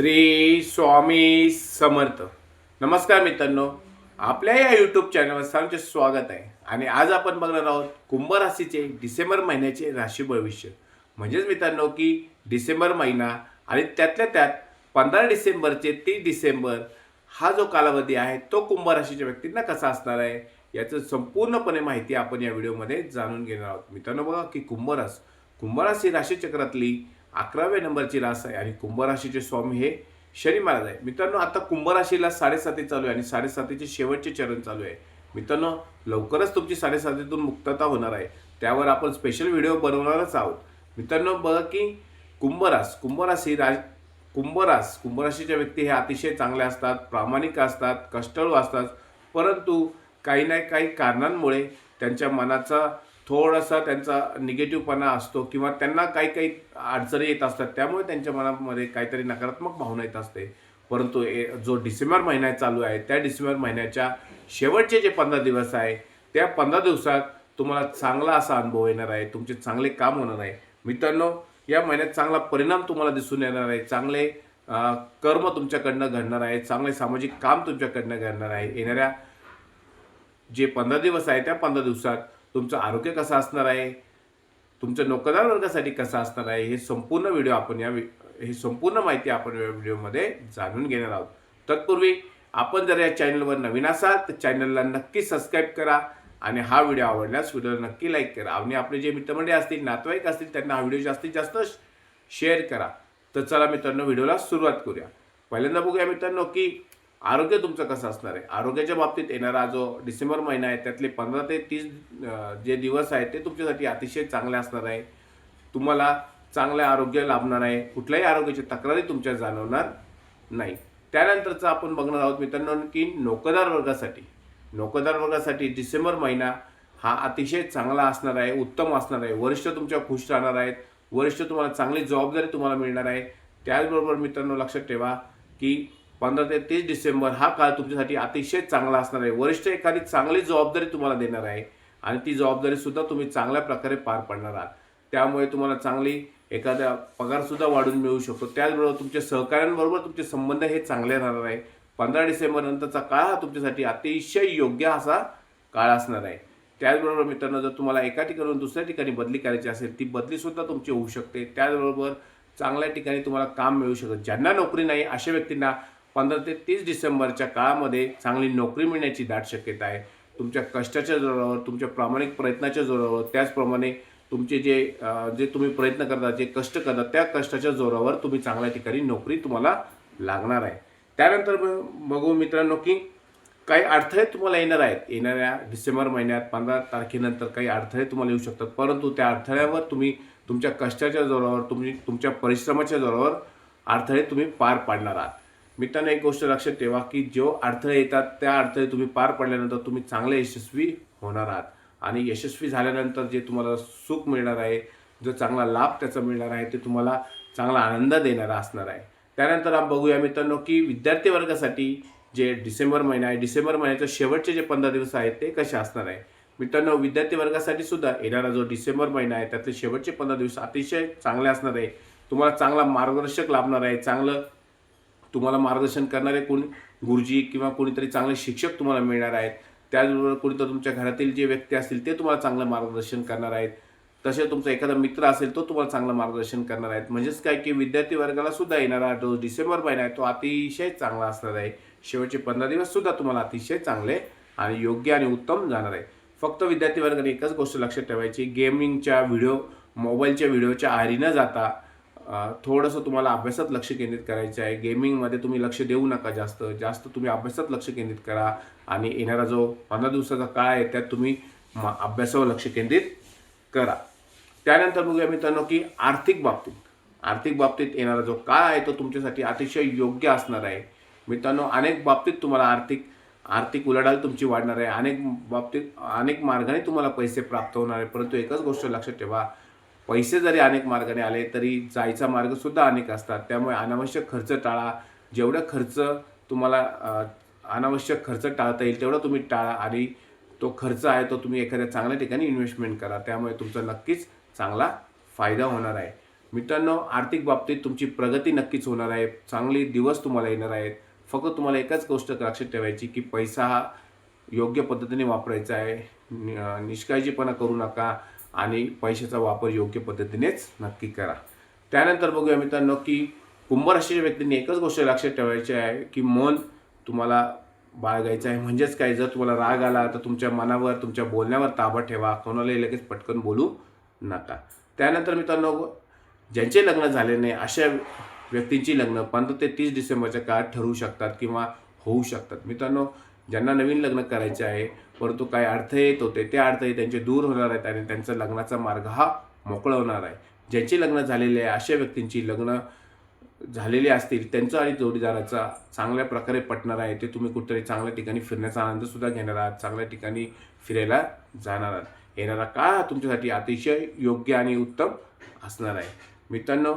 श्री स्वामी समर्थ. नमस्कार मित्रांनो. आपल्या या यूट्यूब चॅनलवर सर्वांचे स्वागत आहे. आणि आज आपण बघणार आहोत कुंभ राशीचे डिसेंबर महिन्याचे राशी भविष्य. म्हणजेच मित्रांनो की डिसेंबर महिना आणि त्यातल्या त्यात पंधरा डिसेंबरचे तीस डिसेंबर हा जो कालावधी आहे तो कुंभ राशीच्या व्यक्तींना कसा असणार आहे याचं संपूर्णपणे माहिती आपण या व्हिडिओमध्ये जाणून घेणार आहोत. मित्रांनो बघा की कुंभ रास कुंभ राशी राशीचक्रातली अकराव्या नंबरची रास आहे आणि कुंभराशीचे स्वामी हे शनी महाराज आहे. मित्रांनो आता कुंभराशीला साडेसाती चालू आहे आणि साडेसातीचे शेवटचे चरण चालू आहे. मित्रांनो लवकरच तुमची साडेसातीतून मुक्तता होणार आहे. त्यावर आपण स्पेशल व्हिडिओ बनवणारच आहोत. मित्रांनो बघा की कुंभरास कुंभराशी राज कुंभरास कुंभराशीच्या व्यक्ती हे अतिशय चांगल्या असतात प्रामाणिक असतात कष्टाळू असतात. परंतु काही ना काही कारणांमुळे त्यांच्या मनाचा थोडासा त्यांचा निगेटिव्हपणा असतो किंवा त्यांना काही काही अडचणी येत असतात त्यामुळे त्यांच्या मनामध्ये काहीतरी नकारात्मक भावना येत असते. परंतु ए- जो डिसेंबर महिना चालू आहे त्या डिसेंबर महिन्याच्या शेवटचे जे पंधरा दिवस आहे त्या पंधरा दिवसात तुम्हाला चांगला असा अनुभव येणार आहे तुमचे चांगले काम होणार आहे. मित्रांनो या महिन्यात चांगला परिणाम तुम्हाला दिसून येणार आहे चांगले कर्म तुमच्याकडनं घडणार आहे चांगले सामाजिक काम तुमच्याकडनं घडणार आहे. येणाऱ्या जे पंधरा दिवस आहे त्या पंधरा दिवसात तुमचं आरोग्य कसं असणार आहे? तुमच्या नोकरदार वर्गासाठी कसं असणार आहे? हे संपूर्ण व्हिडिओ आपण या हे संपूर्ण माहिती आपण या व्हिडिओमध्ये जाणून घेणार आहोत. तत्पूर्वी आपण जर या चॅनलवर नवीन असाल तर चॅनलला नक्की सबस्क्राईब करा आणि हा व्हिडिओ आवडल्यास व्हिडिओला नक्की लाईक करा. आणि आपले जे मित्रमंडळी असतील नातेवाईक असतील त्यांना हा व्हिडिओ जास्तीत जास्त शेअर करा. तर चला मित्रांनो व्हिडिओला सुरुवात करूया. पहिल्यांदा बघूया मित्रांनो की आरोग्य तुमचं कसं असणार आहे? आरोग्याच्या बाबतीत येणारा जो डिसेंबर महिना आहे त्यातले पंधरा ते तीस जे दिवस आहेत ते तुमच्यासाठी अतिशय चांगले असणार आहे. तुम्हाला चांगले आरोग्य लाभणार आहे. कुठल्याही आरोग्याची तक्रारी तुमच्या जाणवणार नाही. त्यानंतरचं आपण बघणार आहोत मित्रांनो की नोकरदार वर्गासाठी नोकरदार वर्गासाठी डिसेंबर महिना हा अतिशय चांगला असणार आहे उत्तम असणार आहे. वरिष्ठ तुमच्या खुश राहणार आहेत. वरिष्ठ तुम्हाला चांगली जबाबदारी तुम्हाला मिळणार आहे. त्याचबरोबर मित्रांनो लक्षात ठेवा की पंधरा ते तीस डिसेंबर हा काळ तुमच्यासाठी अतिशय चांगला असणार आहे. वरिष्ठ एखादी चांगली जबाबदारी तुम्हाला देणार आहे आणि ती जबाबदारी सुद्धा तुम्ही चांगल्या प्रकारे पार पाडणार आहात. त्यामुळे तुम्हाला चांगली एखादा पगारसुद्धा वाढून मिळू शकतो. त्याचबरोबर तुमच्या सहकाऱ्यांबरोबर तुमचे संबंध हे चांगले राहणार आहे. पंधरा डिसेंबर नंतरचा काळ हा तुमच्यासाठी अतिशय योग्य असा काळ असणार आहे. त्याचबरोबर मित्रांनो जर तुम्हाला एका ठिकाणून दुसऱ्या ठिकाणी बदली करायची असेल ती बदलीसुद्धा तुमची होऊ शकते. त्याचबरोबर चांगल्या ठिकाणी तुम्हाला काम मिळू शकतं. ज्यांना नोकरी नाही अशा व्यक्तींना पंधरा ते तीस डिसेंबरच्या काळामध्ये चांगली नोकरी मिळण्याची दाट शक्यता आहे. तुमच्या कष्टाच्या जोरावर तुमच्या प्रामाणिक प्रयत्नाच्या जोरावर त्याचप्रमाणे तुमचे जे जे तुम्ही प्रयत्न करता जे कष्ट करता त्या कष्टाच्या जोरावर तुम्ही चांगल्या ठिकाणी नोकरी तुम्हाला लागणार आहे. त्यानंतर बघू मित्रांनो की काही अडथळे तुम्हाला येणार आहेत. येणाऱ्या डिसेंबर महिन्यात पंधरा तारखेनंतर काही अडथळे तुम्हाला येऊ शकतात. परंतु त्या अडथळ्यावर तुम्ही तुमच्या कष्टाच्या जोरावर तुम्ही तुमच्या परिश्रमाच्या जोरावर अडथळे तुम्ही पार पाडणार आहात. मित्रांनो एक गोष्ट लक्षात ठेवा की जो अडथळे येतात त्या अडथळे तुम्ही पार पडल्यानंतर तुम्ही चांगले यशस्वी होणार आहात. आणि यशस्वी झाल्यानंतर जे तुम्हाला सुख मिळणार आहे जो चांगला लाभ त्याचा मिळणार आहे ते तुम्हाला चांगला आनंद देणारा असणार आहे. त्यानंतर आपण बघूया मित्रांनो की विद्यार्थी वर्गासाठी जे डिसेंबर महिना आहे डिसेंबर महिन्याचे शेवटचे जे पंधरा दिवस आहेत ते कसे असणार आहे? मित्रांनो विद्यार्थी वर्गासाठी सुद्धा येणारा जो डिसेंबर महिना आहे त्यातले शेवटचे पंधरा दिवस अतिशय चांगले असणार आहे. तुम्हाला चांगला मार्गदर्शक लाभणार आहे चांगलं तुम्हाला मार्गदर्शन करणारे कोणी गुरुजी किंवा कोणीतरी चांगले शिक्षक तुम्हाला मिळणार आहेत. त्याचबरोबर कोणीतरी तुमच्या घरातील जे व्यक्ती असतील ते तुम्हाला चांगलं मार्गदर्शन करणार आहेत. तसे तुमचा एखादा मित्र असेल तो तुम्हाला चांगलं मार्गदर्शन करणार आहेत. म्हणजेच काय की विद्यार्थी वर्गाला सुद्धा येणारा जो डिसेंबर महिना आहे तो अतिशय चांगला असणार आहे. शेवटचे पंधरा दिवस सुद्धा तुम्हाला अतिशय चांगले आणि योग्य आणि उत्तम जाणार आहे. फक्त विद्यार्थी वर्गाने एकच गोष्ट लक्षात ठेवायची गेमिंगच्या व्हिडिओ मोबाईलच्या व्हिडिओच्या आहारी न जाता थोडंसं तुम्हाला अभ्यासात लक्ष केंद्रित करायचं आहे. गेमिंगमध्ये तुम्ही लक्ष देऊ नका जास्त. जास्त तुम्ही अभ्यासात लक्ष केंद्रित करा आणि येणारा जो पंधरा दिवसाचा काळ आहे त्यात तुम्ही म- अभ्यासावर लक्ष केंद्रित करा. त्यानंतर बघूया मित्रांनो की आर्थिक बाबतीत. आर्थिक बाबतीत येणारा जो काळ आहे तो तुमच्यासाठी अतिशय योग्य असणार आहे. मित्रांनो अनेक बाबतीत तुम्हाला आर्थिक आर्थिक उलाढाल तुमची वाढणार आहे. अनेक बाबतीत अनेक मार्गाने तुम्हाला पैसे प्राप्त होणार आहे. परंतु एकच गोष्ट लक्षात ठेवा पैसे जरी अनेक मार्गाने आले तरी जायचा मार्गसुद्धा अनेक असतात. त्यामुळे अनावश्यक खर्च टाळा. जेवढा खर्च तुम्हाला अनावश्यक खर्च टाळता येईल तेवढा तुम्ही टाळा आणि तो खर्च आहे तो तुम्ही एखाद्या चांगल्या ठिकाणी इन्व्हेस्टमेंट करा. त्यामुळे तुमचा नक्कीच चांगला फायदा होणार आहे. मित्रांनो आर्थिक बाबतीत तुमची प्रगती नक्कीच होणार आहे. चांगले दिवस तुम्हाला येणार आहेत. फक्त तुम्हाला एकच गोष्ट लक्षात ठेवायची की पैसा हा योग्य पद्धतीने वापरायचा आहे. नि- निष्काळजीपणा करू नका. आणि पैशाचा वापर योग्य पद्धतीनेच नक्की करा. त्यानंतर बघूया मित्रांनो की कुंभ राशीच्या व्यक्तींनी एकच गोष्ट लक्षात ठेवायची आहे की मन तुम्हाला बाळगायचं आहे. म्हणजेच काय? जर तुम्हाला राग आला तर तुमच्या मनावर तुमच्या बोलण्यावर ताबा ठेवा. कोणालाही लगेच पटकन बोलू नका. त्यानंतर मित्रांनो ज्यांचे लग्न झाले नाही अशा व्यक्तींची लग्न पंधरा ते तीस डिसेंबरच्या काळात ठरवू शकतात किंवा होऊ शकतात. मित्रांनो ज्यांना नवीन लग्न करायचे आहे परंतु काही अर्थ येत होते ते अडथळे त्यांचे दूर होणार आहेत आणि त्यांचा लग्नाचा मार्ग हा मोकळा होणार आहे. ज्यांचे लग्न झालेले आहे अशा व्यक्तींची लग्न झालेली असतील त्यांचं आणि जोडीदाराचा चांगल्या प्रकारे पटणार आहे ते तुम्ही कुठेतरी चांगल्या ठिकाणी फिरण्याचा आनंदसुद्धा घेणार आहात चांगल्या ठिकाणी फिरायला जाणार आहात. येणारा काळ हा तुमच्यासाठी अतिशय योग्य आणि उत्तम असणार आहे. मित्रांनो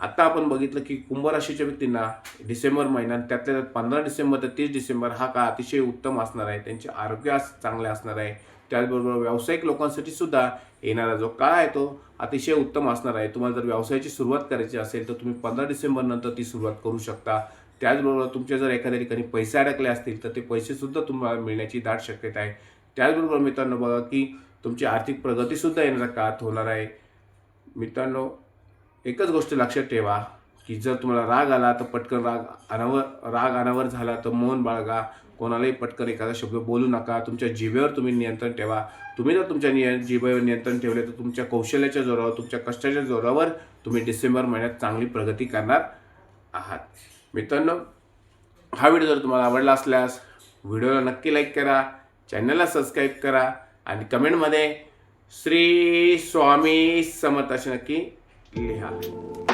आता आपण बघितलं की कुंभ राशीच्या व्यक्तींना डिसेंबर महिन्यात त्यातल्या त्यात पंधरा डिसेंबर ते तीस डिसेंबर हा काळ अतिशय उत्तम असणार आहे. त्यांचे आरोग्य चांगले असणार आहे. त्याचबरोबर व्यावसायिक लोकांसाठी सुद्धा येणारा जो काळ आहे तो अतिशय उत्तम असणार आहे. तुम्हाला जर व्यवसायाची सुरुवात करायची असेल तर तुम्ही पंधरा डिसेंबर नंतर ती सुरुवात करू शकता. त्याचबरोबर तुमचे जर एखाद्या ठिकाणी पैसे अडकले असतील तर ते पैसेसुद्धा तुम्हाला मिळण्याची दाट शक्यता आहे. त्याचबरोबर मित्रांनो बघा की तुमची आर्थिक प्रगतीसुद्धा येणाऱ्या काळात होणार आहे. मित्रांनो एकच गोष्ट लक्षात ठेवा की जर तुम्हाला राग आला तर पटकन राग अनावर राग अनावर झाला तर मौन बाळगा. कोणालाही पटकन एखादा शब्द बोलू नका. तुमच्या जिभेवर तुम्ही नियंत्रण ठेवा. तुम्ही जर तुमच्या निय जिभेवर नियंत्रण ठेवले तर तुमच्या कौशल्याच्या जोरावर तुमच्या कष्टाच्या जोरावर तुम्ही डिसेंबर महिन्यात चांगली प्रगती करणार आहात. मित्रांनो हा व्हिडिओ जर तुम्हाला आवडला असल्यास व्हिडिओला नक्की लाईक करा चॅनलला सबस्क्राईब करा आणि कमेंटमध्ये श्री स्वामी समर्थ असे नक्की 厉害。